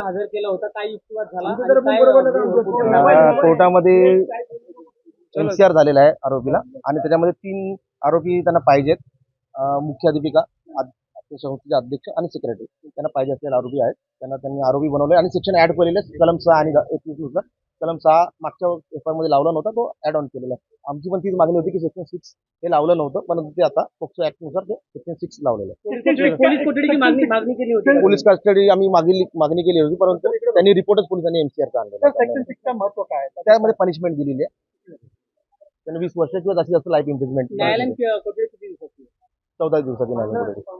हजर केला होता युक्तिवाद झाला कोर्टामध्ये एनसीआर झालेला आहे आरोपीला आणि त्याच्यामध्ये तीन आरोपी त्यांना पाहिजेत. मुख्याधिपिका ते संस्थेचे अध्यक्ष आणि सेक्रेटरी त्यांना पाहिजे असलेले आरोपी आहेत. त्यांना त्यांनी आरोपी बनवले आणि सेक्शन ऍड केलेले. कलम सहा आणि एकवीसनुसार. कलम सहा मागच्या एफमध्ये लावला नव्हता तो ऍड ऑन केलेला आहे. आमची पण तीच मागणी होती की सेक्शन सिक्स हे लावलं नव्हतं परंतु ते आता पोक्सो ऍक्टनुसार ते सेक्शन सिक्स लावलेलं आहे. पोलीस मागणी मागणी कस्टडी आम्ही मागील मागणी केली होती परंतु त्यांनी रिपोर्टच पोलिसांनी एमसीआरचा आणलेला सेक्शन. सिक्सचं महत्त्व काय आहे? त्यामध्ये पनिशमेंट दिलेली आहे. त्यांनी वीस वर्ष किंवा जास्तीत जास्त लाईफ इम्प्रिजमेंट चौदा दिवसाची न्यायालयीन